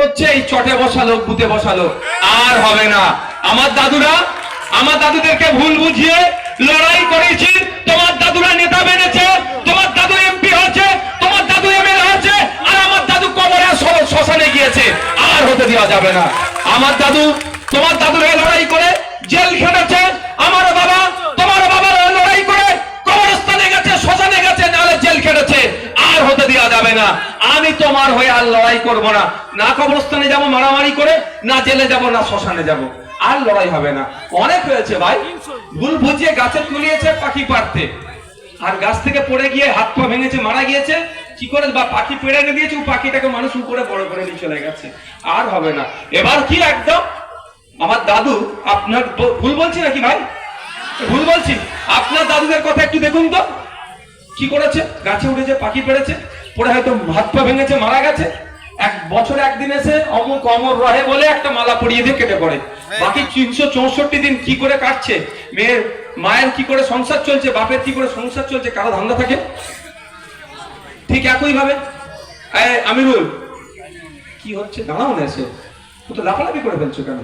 করছে এই চটে বসালো, বুতে বসালো। আর হবে না। আমার দাদুরা, আমার দাদুদেরকে ভুল বুঝিয়ে লড়াই করেছি। তোমার দাদুরা নেতা বেড়েছে তোমার দাদু এমপি হয়েছে, তোমার দাদু এমএলএ হয়েছে, আর আমার দাদু কবরে শ্মশানে গিয়েছে। আর হতে দেওয়া যাবে না। আমার দাদু, তোমার দাদুর লড়াই করে জেল খেটেছে। আমার বাবা তোমার হয়ে লড়াই করে কবরস্থানে গেছে, শ্মশানে গেছে নাহলে জেল খেটেছে। আর হতে দেওয়া যাবে না। আমি তোমার হয়ে আর লড়াই করব না। না কবরস্থানে যাব মারামারি করে, না জেলে যাব, না শ্মশানে যাব। আর লড়াই হবে না। অনেক হয়েছে ভাই। ভুল বুঝিয়ে গাছে তুলিয়েছে পাখি পারতে আর গাছ থেকে পড়ে গিয়ে হাত পা ভেঙেছে, মারা গিয়েছে। কি করে বা পাখি পেড়ে এনে দিয়েছে পাখিটাকে মানুষ উপরে বড় করে নিয়ে চলে গেছে। আর হবে না। এবার কি একদম? আমার দাদু, আপনার ভুল বলছি নাকি ভাই? ভুল বলছি। আপনার দাদুদের কথা একটু দেখুন তো। কি করেছে? গাছে উঠেছে, পাখি পেড়েছে। পড়ে হয়তো হাত পা ভেঙেছে, মারা গেছে। এক বছর একদিন এসে অমুক অমর রহে বলে একটা মালা পরিয়ে দিয়ে কেটে পড়ে। বাকি তিনশো চৌষট্টি দিন কি করে কাটছে? মেয়ের, মায়ের কি করে সংসার চলছে? বাপের কি করে সংসার চলছে? কারও ধান্দা থাকে? ঠিক একই ভাবে আমিরুল, কি হচ্ছে? দাঁড়াও না এসে। ও তো লাফালাফি করে ফেলছো কেন?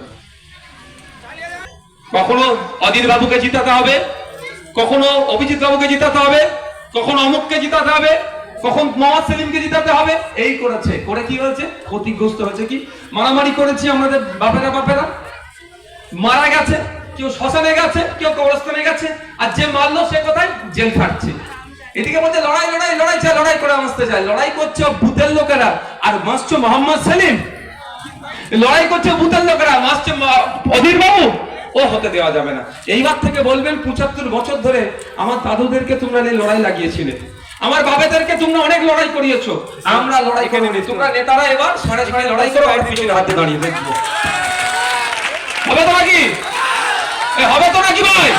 কখনো অদিত বাবুকে জিতাতে হবে, কখনো অভিজিৎ বাবুকে জিতাতে হবে, কখনো অমুককে জিতাতে হবে। কখন মোহাম্মদ সেলিমকে জিতাতে হবে। এই করেছে। করে কি হয়েছে? ক্ষতিগ্রস্ত হয়েছে কি? মারামারি করেছি আমাদের বাপেরা বাপেরা। মারা গেছে, কেউ শ্মশানে গেছে, কেউ কবরস্থানে গেছে, আর যে মারলো সে কোথায়? জেল খাটছে। এদিকে বলছে, লড়াই লড়াই লড়াই চাই লড়াই করে আসতে চায়। লড়াই করছে ভূতের লোকেরা। আর মাসছে মোহাম্মদ সেলিম। লড়াই করছে ভূতের লোকেরা। মাসছে অধীর বাবু। ও হতে দেওয়া যাবে না। এইবার থেকে বলবেন, পঁচাত্তর বছর ধরে আমার দাদুদেরকে তোমরা এই লড়াই লাগিয়েছিলে। আমার বাবাদেরকে তোমরা অনেক লড়াই করিয়েছো। আমরা লড়াই করিনি তোমরা নেতারা এবার সাড়ে সাড়ে লড়াই করো আর পিছনে হাতে দাঁড়িয়ে দেখব। হবে তো নাকি? হবে তো নাকি ভাই?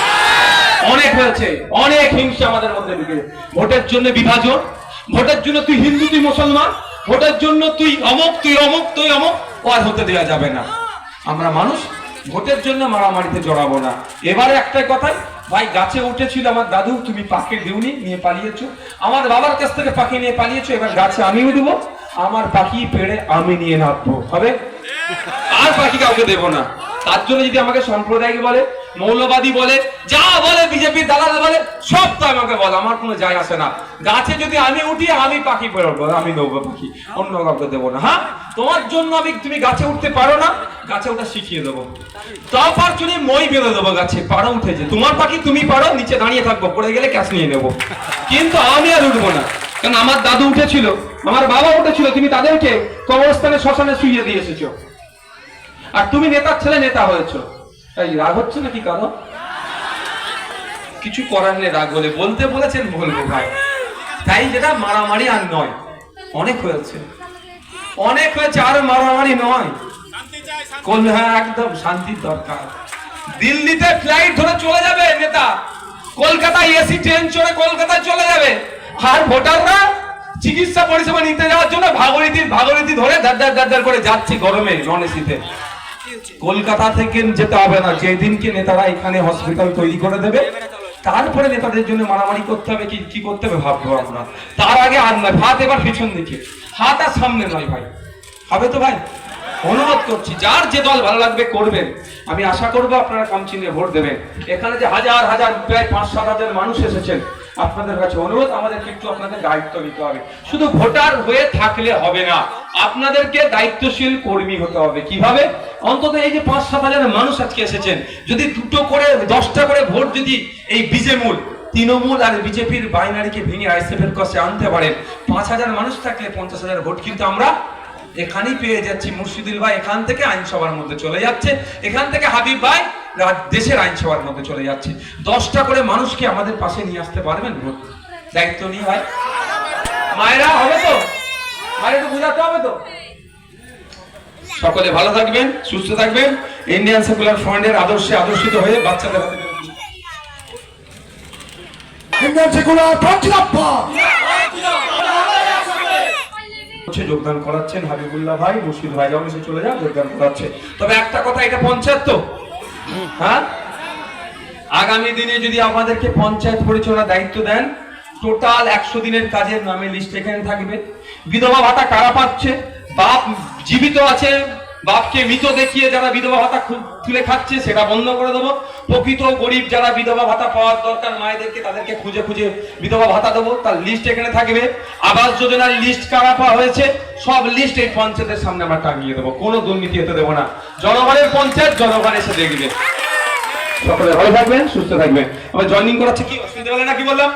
অনেক হয়েছে। অনেক হিংসা আমাদের মধ্যে ঢুকে। ভোটের জন্য বিভাজন, ভোটের জন্য তুই হিন্দু, তুই মুসলমান, ভোটের জন্য তুই অমুক তুই অমুক তুই অমুক, ও আর হতে দেওয়া যাবে না। আমরা মানুষ, ভোটের জন্য মারামারিতে জড়াবো না। এবারে একটাই কথাই ভাই, গাছে উঠেছিল আমার দাদু, তুমি পাখি দিওনি, নিয়ে পালিয়েছো। আমার বাবার কাছ থেকে পাখি নিয়ে পালিয়েছো, এবার গাছে আমি দেবো। আমার পাখি পেড়ে আমি নিয়ে নাচবো হবে? আর পাখি কাউকে দেবো না। তার জন্য যদি আমাকে সম্প্রদায়কে বলে মৌলবাদী বলে, যা বলে বিজেপির দালাল বলে, সব তো আমাকে বলে, আমার কোনো যায় আসে না। গাছে যদি আমি উঠি, আমি পাখি বেরোবো আমি নেব পাখি, অন্য কাউকে দেবো না হ্যাঁ? তোমার জন্য আমি, তুমি গাছে উঠতে পারো না, গাছে ওটা শিখিয়ে দেবো। তারপর চুনি মই বেঁধে দেবো গাছে পাড়া উঠেছে তোমার পাখি তুমি পারো, নিচে দাঁড়িয়ে থাকব, পড়ে গেলে ক্যাশ নিয়ে নেব। কিন্তু আমি আর উঠবো না, কারণ আমার দাদু উঠেছিল, আমার বাবা উঠেছিল, তুমি তাদেরকে কবরস্থানে শ্মশানে শুইয়ে দিয়ে এসেছ। আর তুমি নেতার ছেলে, নেতা হয়েছো। এই রাগ হচ্ছে নাকি কারও? কিছু করার নেই রাগ বলে বলতে বলেছেন বলব ভাই। তাই যেটা মারামারি আর নয়। অনেক হয়েছে। অনেক হয়েছে, আর মারামারি নয়। কোন হ্যাঁ একদম শান্তির দরকার। দিল্লিতে ফ্লাইট ধরে চলে যাবে নেতা। কলকাতায় এসি, ট্রেন চড়ে কলকাতায় চলে যাবে। আর ভোটাররা চিকিৎসা পরিষেবা নিতে যাওয়ার জন্য ভাগরীতি ভাগরীতি ধরে দাঁড় দাঁড় করে যাচ্ছে গরমে নন এসিতে কলকাতা থেকে যেতে হবে না, যেদিনকে নেতারা এখানে হসপিটাল তৈরি করে দেবে, তারপরে নেতাদের জন্য মারামারি করতে হবে, কি কি করতে হবে ভাববো আমরা। তার আগে আর নয়, হাত এবার পিছন দিকে। হাত আর সামনে নয় ভাই। হবে তো ভাই? অনুরোধ করছি, যার যে দল ভালো লাগবে করবেন। আমি আশা করব আপনারা কম চিহ্নে ভোট দেবেন। এখানে যে হাজার হাজার, প্রায় পাঁচ, সাত হাজার মানুষ এসেছেন আপনাদের কাছে অনুরোধ আমাদের কিন্তু আপনাদের দায়িত্ব নিতে হবে। শুধু ভোটার হয়ে থাকলে হবে না, আপনাদেরকে দায়িত্বশীল কর্মী হতে হবে। কীভাবে? অন্তত এই যে পাঁচ, সাত হাজার মানুষ আজকে এসেছেন, যদি দুটো করে, দশটা করে ভোট যদি এই বিজেমূল, তৃণমূল আর বিজেপির বাইনারিকে ভেঙে আইসিএফ এর কাছে আনতে পারেন, পাঁচ হাজার মানুষ থাকলে পঞ্চাশ হাজার ভোট কিন্তু আমরা এখানেই পেয়ে যাচ্ছি। মুর্শিদুল ভাই এখান থেকে আইনসভার মধ্যে চলে যাচ্ছে। এখান থেকে হাবিব ভাই দেশের আইনসভার মধ্যে চলে যাচ্ছে। দশটা করে মানুষকে আমাদের পাশে নিয়ে আসতে পারবেন? ভোট দায়িত্ব নিয়ে ভাই। মায়েরা হবে তো? মায়েরা একটু বোঝাতে হবে তো? সকলে ভালো থাকবেন সুস্থ থাকবেন। ইন্ডিয়ান সেকুলার ফ্রন্টের আদর্শে আদর্শিত হয়ে বাচ্চাদের হাতে ইন্ডিয়ান সেকুলার হচ্ছে যোগদান করাচ্ছেন হাবিবুল্লাহ ভাই মুর্শিদ ভাই যখন এসে চলে যান যোগদান করাচ্ছে। তবে একটা কথা এটা পঞ্চায়েত তো? হ্যাঁ? আগামী দিনে যদি আমাদেরকে পঞ্চায়েত পরিচালনার দায়িত্ব দেন, টোটাল একশো দিনের কাজের নামে লিস্ট এখানে থাকবে। বিধবা ভাতা কারা পাচ্ছে? বাপ জীবিত আছে, বাপকে মৃত দেখিয়ে যারা বিধবা ভাতা খু- তুলে খাচ্ছে, সেটা বন্ধ করে দেবো। প্রকৃত গরিব যারা বিধবা ভাতা পাওয়ার দরকার, মায়েদেরকে তাদেরকে খুঁজে খুঁজে বিধবা ভাতা দেবো। তার লিস্ট এখানে থাকবে। আবাস যোজনার লিস্ট কারা পাওয়া হয়েছে, সব লিস্ট এই পঞ্চায়েতের সামনে আমরা টাঙিয়ে দেবো। কোনো দুর্নীতি হতে দেবো না। জনগণের পঞ্চায়েত জনগণ এসে দেখবে। সকলে ভালো থাকবেন, সুস্থ থাকবেন। আবার জয়েনিং করাচ্ছে কি? শুনতে পেলে না কি বললাম?